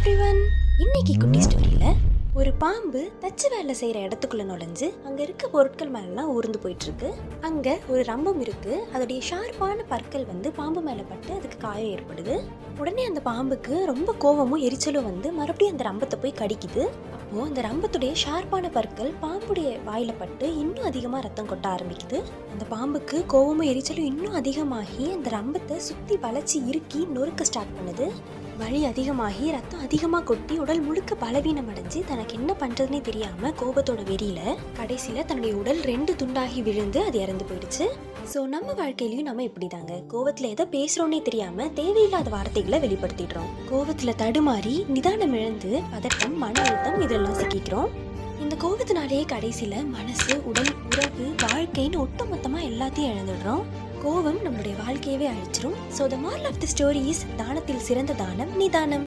Everyone இன்னைக்கு குட்டி ஸ்டோரியில ஒரு பாம்பு தச்சு வேலை செய்யற இடத்துக்குள்ள நுழைஞ்சு அங்க இருக்க பொருட்கள் மேலாம் ஊர்ந்து போயிட்டு இருக்கு அங்க ஒரு ரம்பம் இருக்கு. அதோடைய ஷார்ப்பான பற்கள் வந்து பாம்பு மேல பட்டு அதுக்கு காயம் ஏற்படுது. உடனே அந்த பாம்புக்கு ரொம்ப கோவமும் எரிச்சலும் வந்து மறுபடியும் அந்த ரம்பத்தை போய் கடிக்குது. அப்போ அந்த ரம்பத்துடைய ஷார்ப்பான பற்கள் பாம்புடைய வாயில பட்டு இன்னும் அதிகமா ரத்தம் கொட்ட ஆரம்பிக்குது. அந்த பாம்புக்கு கோவமும் எரிச்சலும் இன்னும் அதிகமாகி அந்த ரம்பத்தை சுத்தி வளைச்சி இறுக்கி நொறுக்க ஸ்டார்ட் பண்ணுது. வலி அதிகமாகி ரத்தம் அதிகமாக கொட்டி உடல் முழுக்க பலவீனம் அடைஞ்சு தனக்கு என்ன பண்றதுனே தெரியாம கோபத்தோட வெறியில கடைசியில தன்னுடைய உடல் ரெண்டு துண்டாகி விழுந்து அது இறந்து போயிடுச்சு. ஸோ நம்ம வாழ்க்கையிலையும் நம்ம இப்படி தாங்க கோவத்தில் எதை பேசுகிறோன்னே தெரியாம தேவையில்லாத வார்த்தைகளை வெளிப்படுத்திடுறோம். கோவத்தில் தடுமாறி நிதானம் இழந்து பதட்டம் மன அழுத்தம் இதெல்லாம் சிக்கிக்கிறோம். இந்த கோபத்தினாலேயே கடைசியில் மனசு உடல் உறவு வாழ்க்கைன்னு ஒட்டுமொத்தமாக எல்லாத்தையும் இழந்துடுறோம். கோபம் நம்மளுடைய வாழ்க்கையவே அழிச்சிரும். So the moral of the story is தானத்தில் சிறந்த தானம் நிதானம்.